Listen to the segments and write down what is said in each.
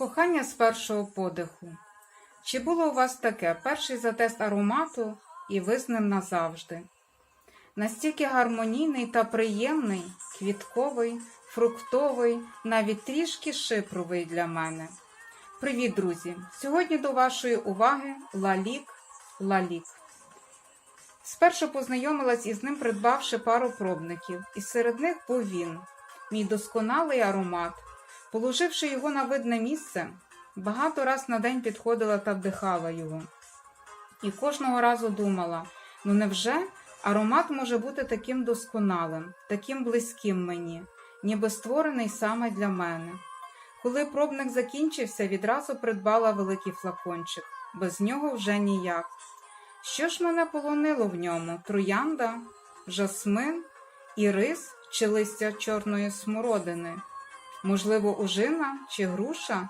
Кохання з першого подиху. Чи було у вас таке перший затест аромату, і ви з ним назавжди? Настільки гармонійний та приємний, квітковий, фруктовий, навіть трішки шипровий для мене. Привіт, друзі! Сьогодні до вашої уваги Лалік Лалік. Спершу познайомилась із ним, придбавши пару пробників, і серед них був він, мій досконалий аромат. Положивши його на видне місце, багато раз на день підходила та вдихала його. І кожного разу думала: ну невже аромат може бути таким досконалим, таким близьким мені, ніби створений саме для мене. Коли пробник закінчився, відразу придбала великий флакончик, без нього вже ніяк. Що ж мене полонило в ньому? Троянда, жасмин, ірис чи листя чорної смородини? Можливо, ужина чи груша?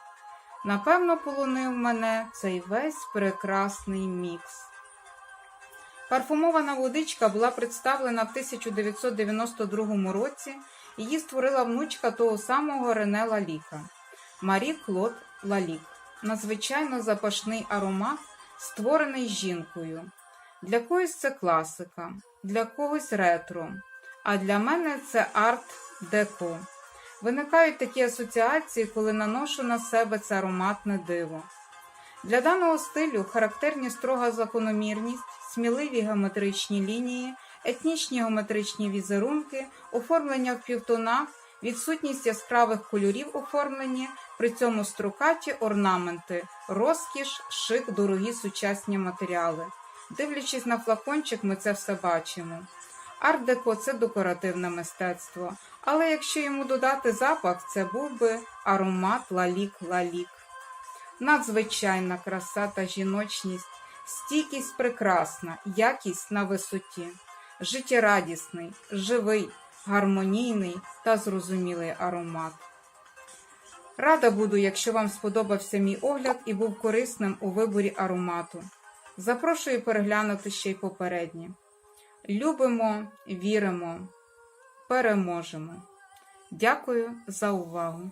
Напевно, полонив мене цей весь прекрасний мікс. Парфумована водичка була представлена в 1992 році. Її створила внучка того самого Рене Лаліка Марі Клод Лалік. Надзвичайно запашний аромат, створений жінкою. Для когось це класика, для когось ретро, а для мене це арт-деко. Виникають такі асоціації, коли наношу на себе це ароматне диво. Для даного стилю характерні строга закономірність, сміливі геометричні лінії, етнічні геометричні візерунки, оформлення в півтонах, відсутність яскравих кольорів оформлені, при цьому строкаті орнаменти, розкіш, шик, дорогі сучасні матеріали. Дивлячись на флакончик, ми це все бачимо. Арт-деко це декоративне мистецтво, але якщо йому додати запах, це був би аромат лалік-лалік. Надзвичайна краса та жіночність, стійкість прекрасна, якість на висоті, життєрадісний, живий, гармонійний та зрозумілий аромат. Рада буду, якщо вам сподобався мій огляд і був корисним у виборі аромату. Запрошую переглянути ще й попередні. Любимо, віримо, переможемо. Дякую за увагу!